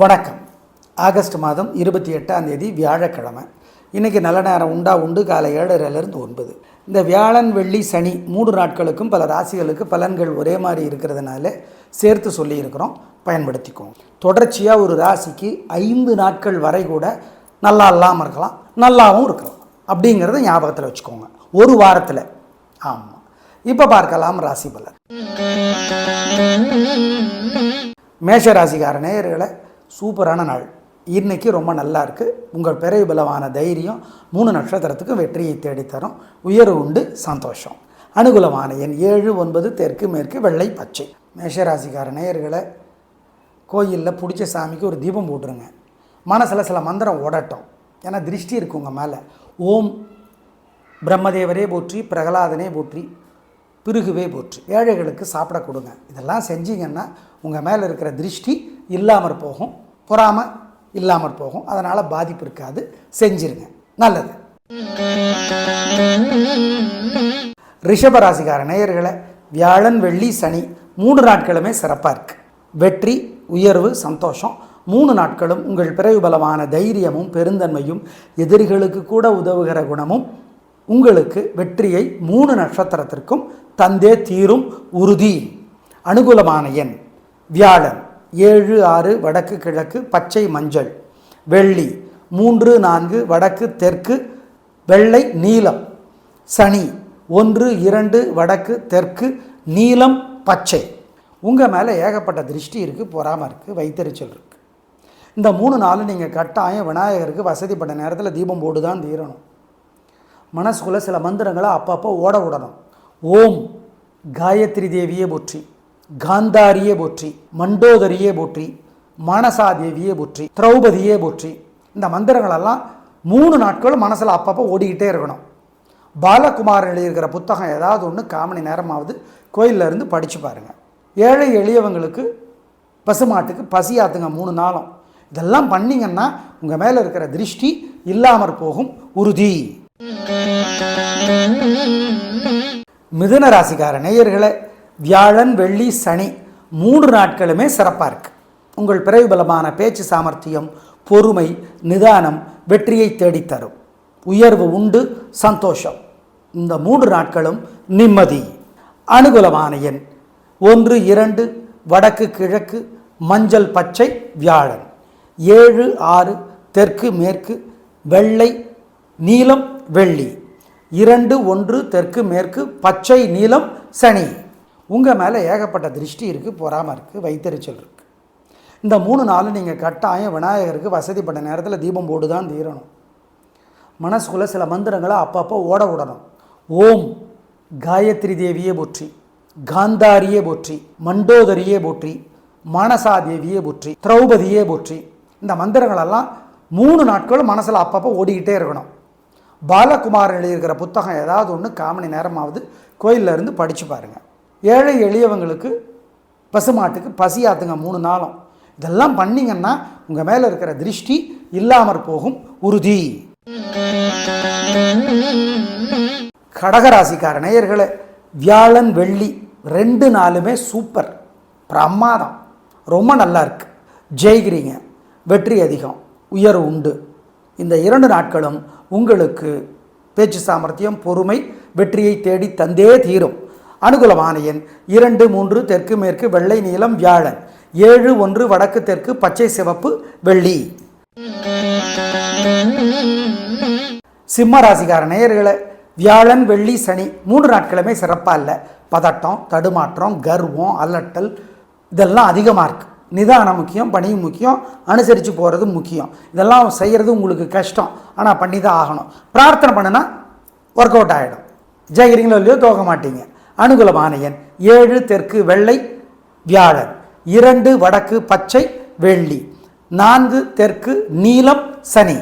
வணக்கம். ஆகஸ்ட் மாதம் இருபத்தி எட்டாம் தேதி வியாழக்கிழமை. இன்றைக்கி நல்ல நேரம் உண்டா உண்டு? காலை ஏழரைலேருந்து ஒன்பது. இந்த வியாழன் வெள்ளி சனி மூன்று நாட்களுக்கும் பல ராசிகளுக்கு பலன்கள் ஒரே மாதிரி இருக்கிறதுனால சேர்த்து சொல்லியிருக்கிறோம். பயன்படுத்திக்கோங்க தொடர்ச்சியாக ஒரு ராசிக்கு ஐந்து நாட்கள் வரை கூட நல்லா இல்லாமல் இருக்கலாம் நல்லாவும் இருக்கலாம். அப்படிங்கிறத ஞாபகத்தில் வச்சுக்கோங்க. ஒரு வாரத்தில். ஆமாம் இப்போ பார்க்கலாம் ராசி பலன். மேஷ ராசிக்கார நேயர்களை சூப்பரான நாள். இன்றைக்கி ரொம்ப நல்லா இருக்குது உங்கள் பிறகு பலமான தைரியம் மூணு நட்சத்திரத்துக்கு வெற்றியை தேடித்தரும். உயர்வு உண்டு சந்தோஷம். அனுகூலமான எண் ஏழு ஒன்பது தெற்கு மேற்கு வெள்ளை பச்சை. மேஷராசிக்கார நேயர்களை கோயிலில் பிடிச்ச சாமிக்கு ஒரு தீபம் போட்டுருங்க. மனசில் சில மந்திரம் ஓடட்டும். ஏன்னா திருஷ்டி இருக்கு உங்கள் மேலே. ஓம் பிரம்மதேவரே போற்றி பிரகலாதனே போற்றி பிருகுவே போற்று. ஏழைகளுக்கு சாப்பிட கொடுங்க. இதெல்லாம் செஞ்சீங்கன்னா உங்கள் மேலே இருக்கிற திருஷ்டி இல்லாமல் போகும். பொறாமல் இல்லாமற் போகும். அதனால் பாதிப்பு இருக்காது. செஞ்சிருங்க. நல்லது. ரிஷபராசிகார நேயர்களை வியாழன் வெள்ளி சனி மூன்று நாட்களுமே சிறப்பாக இருக்குது வெற்றி உயர்வு சந்தோஷம் மூணு நாட்களும் உங்கள் பிறகு பலமான தைரியமும் பெருந்தன்மையும் எதிரிகளுக்கு கூட உதவுகிற குணமும் உங்களுக்கு வெற்றியை மூணு நட்சத்திரத்திற்கும் தந்தே தீரும் உறுதி. அனுகூலமான எண் வியாழன். ஏழு ஆறு வடக்கு கிழக்கு பச்சை மஞ்சள். வெள்ளி மூன்று நான்கு வடக்கு தெற்கு வெள்ளை நீலம். சனி ஒன்று இரண்டு வடக்கு தெற்கு நீலம் பச்சை. உங்கள் மேலே ஏகப்பட்ட திருஷ்டி இருக்குது பொறாமல் இருக்குது வைத்தறிச்சல் இருக்குது இந்த மூணு நாளும் நீங்கள் கட்டாயம் விநாயகருக்கு வசதிப்பட்ட நேரத்தில் தீபம் போட்டு தான் தீரணும். மனசுக்குள்ளே சில மந்திரங்களை அப்பப்போ ஓட விடணும். ஓம் காயத்ரி தேவியே போற்றி. காந்தாரியே போற்றி மண்டோதரியே போற்றி மானசா தேவியே போற்றி திரௌபதியே போற்றி இந்த மந்திரங்களெல்லாம் மூணு நாட்களும் மனசில் அப்பப்போ ஓடிக்கிட்டே இருக்கணும். பாலகுமார் எழுதியிருக்கிற புத்தகம் ஏதாவது ஒன்று காமணி நேரமாவது கோயிலில் இருந்து படித்து பாருங்கள் ஏழை எளியவங்களுக்கு பசுமாட்டுக்கு பசி ஆத்துங்க மூணு நாளும். இதெல்லாம் பண்ணிங்கன்னா உங்கள் மேலே இருக்கிற திருஷ்டி இல்லாமற் போகும் உறுதி. மிதுன ராசிக்கார நேயர்களை வியாழன் வெள்ளி சனி மூன்று நாட்களுமே சிறப்பாக இருக்குது உங்கள் பிறகு பலமான பேச்சு சாமர்த்தியம் பொறுமை நிதானம் வெற்றியை தேடித்தரும். உயர்வு உண்டு சந்தோஷம். இந்த மூன்று நாட்களும் நிம்மதி. அனுகூலமான எண் ஒன்று இரண்டு வடக்கு கிழக்கு மஞ்சள் பச்சை வியாழன். ஏழு ஆறு தெற்கு மேற்கு வெள்ளை நீலம் வெள்ளி. இரண்டு ஒன்று தெற்கு மேற்கு பச்சை நீலம் சனி. உங்கள் மேலே ஏகப்பட்ட திருஷ்டி இருக்குது பொறாமல் இருக்குது வைத்தறிச்சல் இருக்குது இந்த மூணு நாளும் நீங்கள் கட்டாயம் விநாயகருக்கு வசதிப்பட்ட நேரத்தில் தீபம் போட்டு தான் தீரணும். மனசுக்குள்ளே சில மந்திரங்களை அப்பப்போ ஓட விடணும். ஓம் காயத்ரி தேவியே போற்றி காந்தாரியே போற்றி மண்டோதரியே போற்றி மானசா தேவியே போற்றி திரௌபதியே போற்றி. இந்த மந்திரங்களெல்லாம் மூணு நாட்களும் மனசில் அப்பப்போ ஓடிக்கிட்டே இருக்கணும். பாலகுமாரன் எழுதியிருக்கிற புத்தகம் ஏதாவது ஒன்று காமணி நேரமாவது கோயிலில் இருந்து படித்து பாருங்கள் ஏழை எளியவங்களுக்கு பசுமாட்டுக்கு பசியாத்துங்க மூணு நாளும். இதெல்லாம் பண்ணிங்கன்னா உங்கள் மேலே இருக்கிற திருஷ்டி இல்லாமற் போகும் உறுதி. கடகராசிக்கார நேயர்களே வியாழன் வெள்ளி ரெண்டு நாளுமே சூப்பர். பிரமாதம். ரொம்ப நல்லா இருக்கு. ஜெயிக்கிறீங்க. வெற்றி அதிகம். உயர்வு உண்டு. இந்த இரண்டு நாட்களும் உங்களுக்கு பேச்சு சாமர்த்தியம் பொறுமை வெற்றியை தேடி தந்தே தீரும். அனுகூலமான எண் இரண்டு மூன்று தெற்கு மேற்கு வெள்ளை நீளம் வியாழன். ஏழு ஒன்று வடக்கு தெற்கு பச்சை சிவப்பு வெள்ளி. சிம்ம ராசிகார நேயர்களை வியாழன் வெள்ளி சனி மூன்று நாட்களுமே சிறப்பாக இல்லை. பதட்டம் தடுமாற்றம் கர்வம் அல்லட்டல் இதெல்லாம் அதிகமாக இருக்குது நிதானம் முக்கியம் பணியும் முக்கியம் அனுசரித்து போகிறது முக்கியம். இதெல்லாம் செய்கிறது உங்களுக்கு கஷ்டம். ஆனால் பண்ணி தான் ஆகணும். பிரார்த்தனை பண்ணுனா ஒர்க் அவுட் ஆகிடும் ஜெயிக்கிறீங்களோ இல்லையோ தோக மாட்டீங்க. அனுகூலமான எண் ஏழு தெற்கு வெள்ளை வியாழன். இரண்டு வடக்கு பச்சை வெள்ளி. நான்கு தெற்கு நீலம் சனி.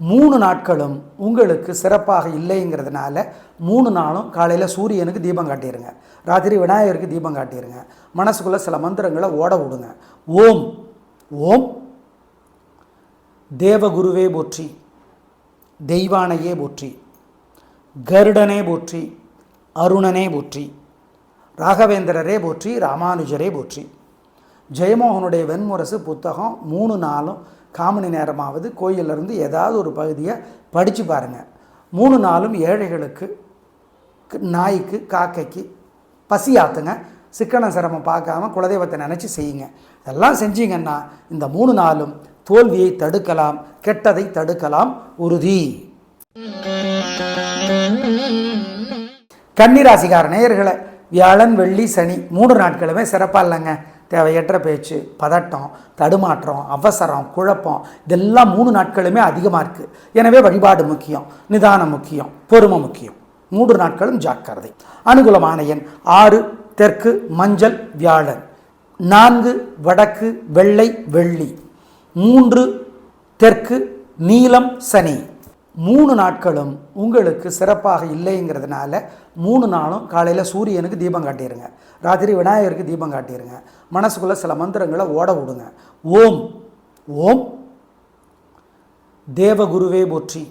மூணு நாட்களும் உங்களுக்கு சிறப்பாக இல்லைங்கிறதுனால மூணு நாளும் காலையில் சூரியனுக்கு தீபம் காட்டிடுங்க ராத்திரி விநாயகருக்கு தீபம் காட்டிடுங்க மனசுக்குள்ளே சில மந்திரங்களை ஓட விடுங்க. ஓம். ஓம். தேவகுருவே போற்றி. தெய்வானையே போற்றி. கருடனே போற்றி. அருணனே போற்றி ராகவேந்திரரே போற்றி ராமானுஜரே போற்றி. ஜெயமோகனுடைய வெண்முரசு புத்தகம் மூணு நாளும் காமணி நேரமாவது கோயிலிருந்து ஏதாவது ஒரு பகுதியை படித்து பாருங்கள் மூணு நாளும் ஏழைகளுக்கு நாய்க்கு காக்கைக்கு பசி ஆற்றுங்க சிக்கன சிரமம் பார்க்காம குலதெய்வத்தை நினச்சி செய்யுங்க. இதெல்லாம் செஞ்சீங்கன்னா இந்த மூணு நாளும் தோல்வியை தடுக்கலாம் கெட்டதை தடுக்கலாம் உறுதி. கன்னிராசிகார நேயர்களை வியாழன் வெள்ளி சனி மூன்று நாட்களுமே சிறப்பாக இல்லைங்க. தேவையற்ற பேச்சு பதட்டம் தடுமாற்றம் அவசரம் குழப்பம் இதெல்லாம் மூணு நாட்களுமே அதிகமாக இருக்குது எனவே வழிபாடு முக்கியம் நிதானம் முக்கியம் பொறுமை முக்கியம். மூன்று நாட்களும் ஜாக்கிரதை. அனுகூலமான எண் ஆறு தெற்கு மஞ்சள் வியாழன். நான்கு வடக்கு வெள்ளை வெள்ளி. மூன்று தெற்கு நீலம் சனி. மூணு நாட்களும் உங்களுக்கு சிறப்பாக இல்லைங்கிறதுனால மூணு நாளும் காலையில் சூரியனுக்கு தீபம் காட்டிடுங்க ராத்திரி விநாயகருக்கு தீபம் காட்டிடுங்க மனசுக்குள்ளே சில மந்திரங்களை ஓட விடுங்க. ஓம் ஓம். தேவகுருவே போற்றி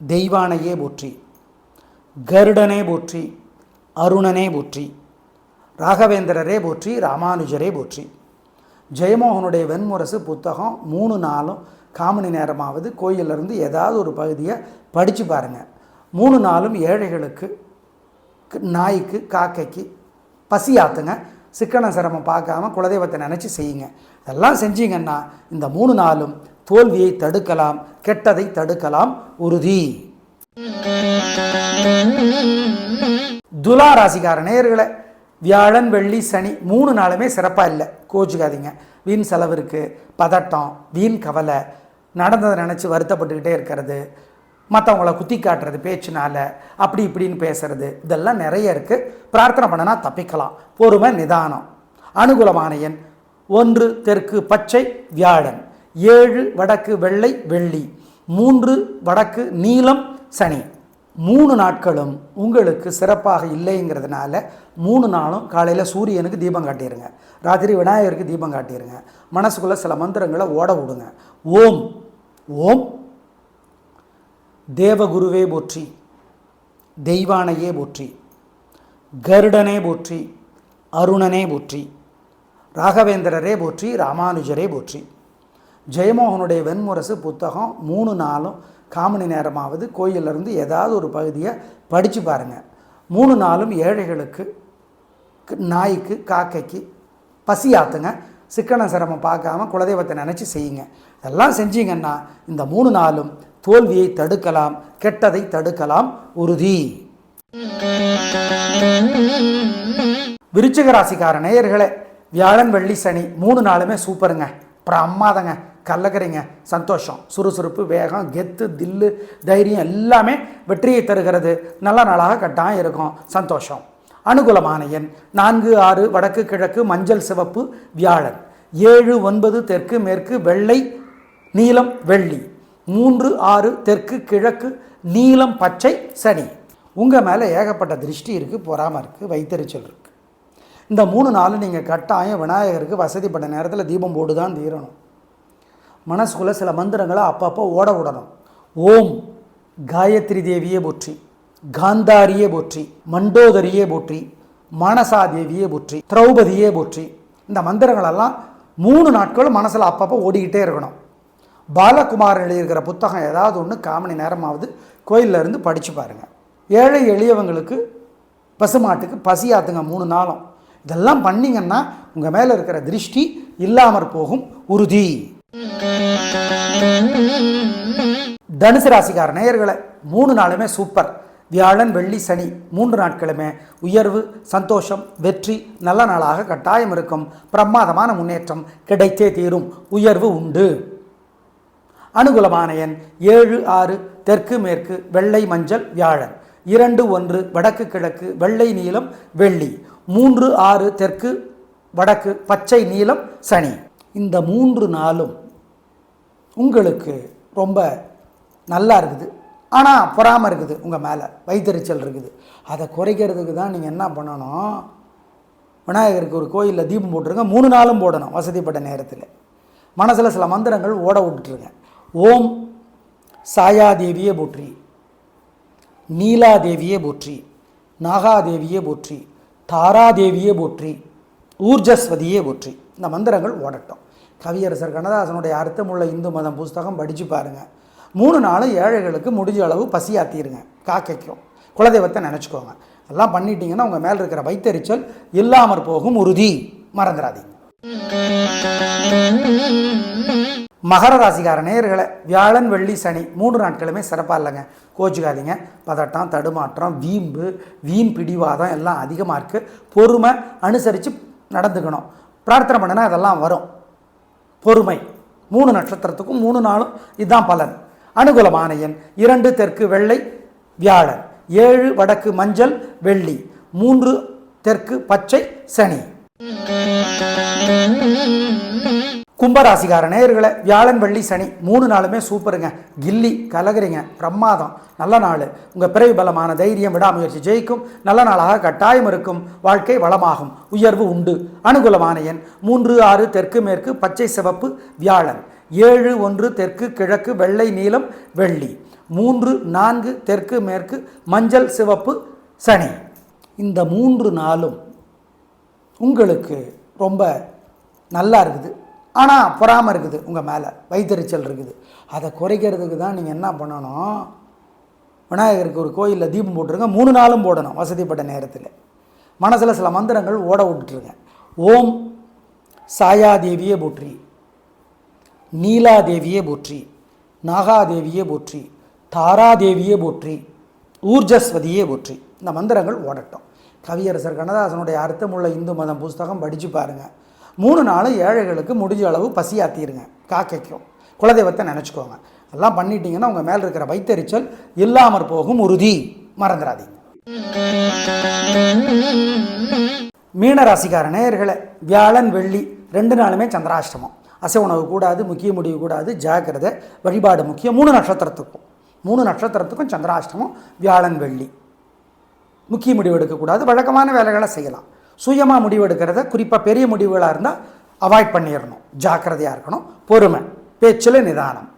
தெய்வானையே போற்றி கருடனே போற்றி அருணனே போற்றி ராகவேந்திரரே போற்றி ராமானுஜரே போற்றி. ஜெயமோகனுடைய வெண்முரசு புத்தகம் மூணு நாளும் காமணி நேரமாவது கோயிலிருந்து ஏதாவது ஒரு பகுதியை படித்து பாருங்கள் மூணு நாளும் ஏழைகளுக்கு நாய்க்கு காக்கைக்கு பசி ஆற்றுங்க சிக்கன சிரமம் பார்க்காம குலதெய்வத்தை நினச்சி செய்யுங்க. இதெல்லாம் செஞ்சீங்கன்னா இந்த மூணு நாளும் தோல்வியை தடுக்கலாம் கெட்டதை தடுக்கலாம் உறுதி. துலா ராசிக்கார நேர்களை வியாழன் வெள்ளி சனி மூணு நாளுமே சிறப்பாக இல்லை. கோச்சுக்காதீங்க. வீண் செலவு இருக்குது பதட்டம் வீண் கவலை நடந்ததை நினச்சி வருத்தப்பட்டுக்கிட்டே இருக்கிறது. மற்றவங்கள குத்தி காட்டுறது பேச்சுனால அப்படி இப்படின்னு பேசுறது. இதெல்லாம் நிறைய இருக்குது பிரார்த்தனை பண்ணனா தப்பிக்கலாம். பொறுமை நிதானம். அனுகூலமான எண் ஒன்று தெற்கு பச்சை வியாழன். ஏழு வடக்கு வெள்ளை வெள்ளி. மூன்று வடக்கு நீலம் சனி. மூணு நாட்களும் உங்களுக்கு சிறப்பாக இல்லைங்கிறதுனால மூணு நாளும் காலையில் சூரியனுக்கு தீபம் காட்டிடுங்க ராத்திரி விநாயகருக்கு தீபம் காட்டிடுங்க மனசுக்குள்ளே சில மந்திரங்களை ஓட விடுங்க. ஓம். ஓம். தேவகுருவே போற்றி தெய்வானையே போற்றி கருடனே போற்றி அருணனே போற்றி ராகவேந்திரரே போற்றி ராமானுஜரே போற்றி. ஜெயமோகனுடைய வெண்முரசு புத்தகம் மூணு நாளும் காமணி நேரமாவது கோயிலிருந்து ஏதாவது ஒரு பகுதியை படித்து பாருங்கள் மூணு நாளும் ஏழைகளுக்கு நாய்க்கு காக்கைக்கு பசி ஆத்துங்க. சிக்கன சிரமம் பார்க்காம குலதெய்வத்தை நினச்சி செய்யுங்க. இதெல்லாம் செஞ்சீங்கன்னா இந்த மூணு நாளும் தோல்வியை தடுக்கலாம் கெட்டதை தடுக்கலாம். உறுதி. விருச்சிக ராசிக்கார நேயர்களே வியாழன் வெள்ளி சனி மூணு நாளுமே சூப்பருங்க. பிரமாதங்க கல்லகரிங்க சந்தோஷம். சுறுசுறுப்பு வேகம் கெத்து தில்லு தைரியம் எல்லாமே வெற்றியை தருகிறது. நல்ல நாளாக கட்டாயம் இருக்கும். சந்தோஷம். அனுகூலமான எண். நான்கு ஆறு வடக்கு கிழக்கு மஞ்சள் சிவப்பு வியாழன். ஏழு ஒன்பது தெற்கு மேற்கு வெள்ளை நீலம் வெள்ளி. மூன்று ஆறு தெற்கு கிழக்கு நீலம் பச்சை சனி. உங்கள் மேலே ஏகப்பட்ட திருஷ்டி இருக்குது பொறாமல் இருக்குது வைத்தறிச்சல் இருக்குது இந்த மூணு நாள் நீங்கள் கட்டாயம் விநாயகருக்கு வசதிப்பட்ட நேரத்தில் தீபம் போட்டு தான் தீரணும். மனசுக்குள்ளே சில மந்திரங்களை அப்பப்போ ஓட விடணும். ஓம் காயத்ரி தேவியே போற்றி. காந்தாரியே போற்றி மண்டோதரியே போற்றி மானசா தேவியே போற்றி திரௌபதியே போற்றி. இந்த மந்திரங்களெல்லாம் மூணு நாட்களும் மனசில் அப்பப்போ ஓடிக்கிட்டே இருக்கணும். பாலகுமார் எழுதியிருக்கிற புத்தகம் ஏதாவது ஒன்று காமணி நேரமாவது கோயில்ல இருந்து படித்து பாருங்கள் ஏழை எளியவங்களுக்கு பசுமாட்டுக்கு பசியாத்துங்க மூணு நாளும். இதெல்லாம் பண்ணிங்கன்னா உங்கள் மேலே இருக்கிற திருஷ்டி இல்லாமற் போகும் உறுதி. தனுசு ராசிக்கார நேயர்களை மூணு நாளுமே சூப்பர். வியாழன் வெள்ளி சனி மூன்று நாட்களுமே உயர்வு சந்தோஷம் வெற்றி நல்ல நாளாக கட்டாயம் இருக்கும். பிரமாதமான முன்னேற்றம் கிடைத்தே தீரும். உயர்வு உண்டு. அனுகூலமான எண் ஏழு ஆறு தெற்கு மேற்கு வெள்ளை மஞ்சள் வியாழன். இரண்டு ஒன்று வடக்கு கிழக்கு வெள்ளை நீளம் வெள்ளி. மூன்று ஆறு தெற்கு வடக்கு பச்சை நீளம் சனி. இந்த மூன்று நாளும் உங்களுக்கு ரொம்ப நல்லா இருக்குது. ஆனால் பொறாமல் இருக்குது உங்கள் மேலே. வைத்தறிச்சல் இருக்குது. அதை குறைக்கிறதுக்கு தான் நீங்கள் என்ன பண்ணணும்? விநாயகருக்கு ஒரு கோயிலில் தீபம் போட்டுருங்க. மூணு நாளும் போடணும் வசதிப்பட்ட நேரத்தில். மனசில் சில மந்திரங்கள் ஓட விட்டுருங்க. ஓம் சாயாதேவியே போற்றி. நீலாதேவியே போற்றி. நாகாதேவியே போற்றி. தாராதேவியே போற்றி. ஊர்ஜஸ்வதியே போற்றி. இந்த மந்திரங்கள் ஓடட்டும். கவியரசர் கண்ணதாசனுடைய அர்த்தமுள்ள இந்து மதம் புஸ்தகம் படித்து பாருங்கள் மூணு நாளும் ஏழைகளுக்கு முடிஞ்ச அளவு பசியாத்திருங்க. காக்கைக்கும். குலதெய்வத்தை நினச்சிக்கோங்க. எல்லாம் பண்ணிட்டீங்கன்னா உங்கள் மேலே இருக்கிற வைத்தறிச்சல் இல்லாமற் போகும் உறுதி. மறந்துடாதீங்க மகர ராசிக்கார நேயர்களை வியாழன் வெள்ளி சனி மூன்று நாட்களுமே சிறப்பாக இல்லைங்க. கோச்சுக்காதீங்க. பதட்டம் தடுமாற்றம் வீம்பு வீண் பிடிவாதம் எல்லாம் அதிகமாக இருக்குது பொறுமை அனுசரித்து நடந்துக்கணும். பிரார்த்தனை பண்ணினா இதெல்லாம் வரும். பொறுமை. மூணு நட்சத்திரத்துக்கும் மூணு நாளும் இதுதான் பலன். அனுகூலமான எண். இரண்டு தெற்கு வெள்ளை வியாழன். ஏழு வடக்கு மஞ்சள் வெள்ளி. மூன்று தெற்கு பச்சை சனி. கும்பராசிகார நேயர்களை வியாழன் வெள்ளி சனி மூணு நாளுமே சூப்பருங்க. கில்லி கலகுறீங்க பிரமாதம். நல்ல நாள். உங்கள் பிறவி பலமான தைரியம் விடாமுயற்சி ஜெயிக்கும். நல்ல நாளாக கட்டாயம் இருக்கும். வாழ்க்கை வளமாகும். உயர்வு உண்டு. அனுகூலமான எண் மூன்று ஆறு தெற்கு மேற்கு பச்சை சிவப்பு வியாழன். ஏழு ஒன்று தெற்கு கிழக்கு வெள்ளை நீலம் வெள்ளி. மூன்று நான்கு தெற்கு மேற்கு மஞ்சள் சிவப்பு சனி. இந்த மூன்று நாளும் உங்களுக்கு ரொம்ப நல்லா இருக்குது. ஆனால் பொறாமல் இருக்குது உங்கள் மேலே. வைத்தறிச்சல் இருக்குது. அதை குறைக்கிறதுக்கு தான் நீங்கள் என்ன பண்ணணும்? விநாயகருக்கு ஒரு கோயிலில் தீபம் போட்டுருங்க. மூணு நாளும் போடணும் வசதிப்பட்ட நேரத்தில். மனசில் சில மந்திரங்கள் ஓட விட்டுருங்க ஓம் சாயாதேவியே போற்றி. நீலாதேவியே போற்றி நாகாதேவியே போற்றி தாராதேவியே போற்றி ஊர்ஜஸ்வதியே போற்றி. இந்த மந்திரங்கள் ஓடட்டும். கவியரசர் கண்ணதாசனுடைய அர்த்தமுள்ள இந்து மதம் புஸ்தகம் படித்து பாருங்கள் மூணு நாளும் ஏழைகளுக்கு முடிஞ்ச அளவு பசியாத்திருங்க. காக்கைக்கும். குலதெய்வத்தை நினச்சிக்கோங்க. எல்லாம் பண்ணிட்டீங்கன்னா உங்கள் மேலே இருக்கிற வைத்தறிச்சல் இல்லாமற் போகும் உறுதி. மறந்துடாதீங்க மீனராசிக்கார நேயர்களை வியாழன் வெள்ளி ரெண்டு நாளுமே சந்திராஷ்டமம். அசை உணவு கூடாது முக்கிய முடிவு கூடாது ஜாக்கிரதை வழிபாடு முக்கியம். மூணு நட்சத்திரத்துக்கும் மூணு நட்சத்திரத்துக்கும் சந்திராஷ்டமம் வியாழன் வெள்ளி. முக்கிய முடிவு எடுக்கக்கூடாது வழக்கமான வேலைகளை செய்யலாம். சுயமாக முடிவு எடுக்கிறத குறிப்பாக பெரிய முடிவுகளாக இருந்தால் அவாய்ட் பண்ணிடணும் ஜாக்கிரதையாக இருக்கணும். பொறுமை பேச்சில் நிதானம்.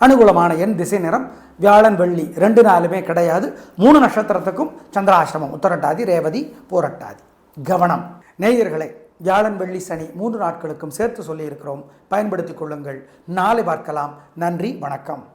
அனுகூலமான எண் திசை நிறம் வியாழன் வெள்ளி ரெண்டு நாளுமே கிடையாது. மூணு நட்சத்திரத்துக்கும் சந்திராசிரமம் உத்தரட்டாதி ரேவதி போரட்டாதி. கவனம். நேயர்களை வியாழன் வெள்ளி சனி மூன்று நாட்களுக்கும் சேர்த்து சொல்லியிருக்கிறோம். பயன்படுத்திக் கொள்ளுங்கள். நாளை பார்க்கலாம். நன்றி வணக்கம்.